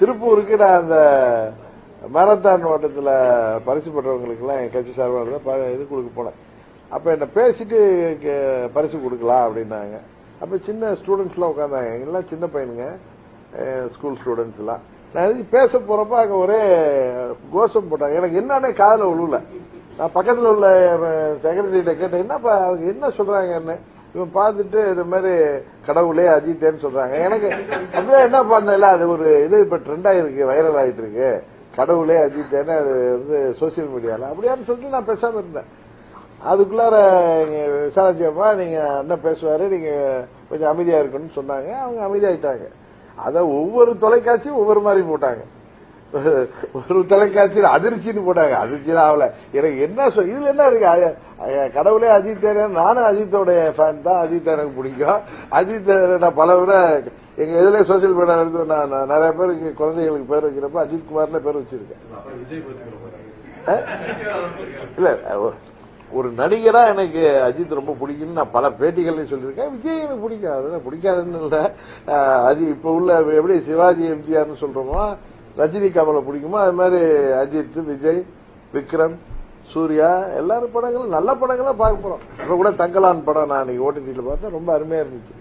திருப்பூருக்கு நான் அந்த மாரத்தான் ஓட்டத்தில் பரிசு பெற்றவங்களுக்கெல்லாம் என் கட்சி சார்பாக இது கொடுக்க போனேன். அப்போ என்னை பேசிட்டு கே- பரிசு கொடுக்கலாம் அப்படின்னாங்க. அப்போ சின்ன ஸ்டூடெண்ட்ஸ்லாம் உட்காந்தாங்க எல்லாம் சின்ன பையனுங்க? ஸ்கூல் ஸ்டூடெண்ட்ஸ்லாம் நான் எதுக்கு பேச போகிறப்ப அங்கே ஒரே கோஷம் போட்டாங்க. எனக்கு என்னன்னே காதில் விழுல நான் பக்கத்தில் உள்ள செக்ரட்டரிட்ட கேட்டேன் என்னப்பா அவங்க என்ன சொல்கிறாங்கன்னு இவன் பார்த்துட்டு இது மாதிரி கடவுளே அஜித்தேன்னு சொல்றாங்க. எனக்கு அப்படியே என்ன பண்ணல? அது ஒரு இது இப்ப ட்ரெண்ட் ஆயிருக்கு வைரல் ஆயிட்டு இருக்கு கடவுளே அஜித்தேன்னு அது வந்து சோசியல் மீடியால அப்படியான்னு சொல்லிட்டு நான் பேசாம இருந்தேன். அதுக்குள்ளார இங்க விசாரிச்சப்பா நீங்க அண்ணன் பேசுவாரு நீங்க கொஞ்சம் அமைதியா இருக்கணும்னு சொன்னாங்க. அவங்க அமைதியாயிட்டாங்க. அதை ஒவ்வொரு தொலைக்காட்சியும் ஒவ்வொரு மாதிரி போட்டாங்க. ஒரு தொலைக்காட்சியில் அதிர்ச்சின்னு போட்டாங்க. அதிர்ச்சியில ஆகல. எனக்கு என்ன சொல் இதுல என்ன இருக்கு? கடவுளே அஜித் நானும் அஜித்தோடைய ஃபேன் தான். அஜித் எனக்கு பிடிக்கும். அஜித் நான் பல முறை எங்க இதுல சோசியல் மீடியா எடுத்து நான் நிறைய பேர் பேருக்கு குழந்தைகளுக்கு பேர் வைக்கிறப்ப அஜித் குமார்னு பேர் வச்சிருக்கேன். இல்ல ஒரு நடிகரா எனக்கு அஜித் ரொம்ப பிடிக்கும்னு நான் பல பேட்டிகள்லையும் சொல்லியிருக்கேன். விஜய் எனக்கு பிடிக்கும். அதெல்லாம் பிடிக்காதுன்னு இல்ல. அஜித் இப்ப உள்ள எப்படி சிவாஜி எம்ஜிஆர்னு சொல்றோமோ ரஜினி கமலை பிடிக்குமோ அது மாதிரி அஜித் விஜய் விக்ரம் சூர்யா எல்லாரும் படங்களும் நல்ல படங்களாக பார்க்க போறோம். இப்ப கூட தங்கலான் படம் நான் இன்னைக்கு ஓடிடியில் பார்த்தேன் ரொம்ப அருமையா இருந்துச்சு.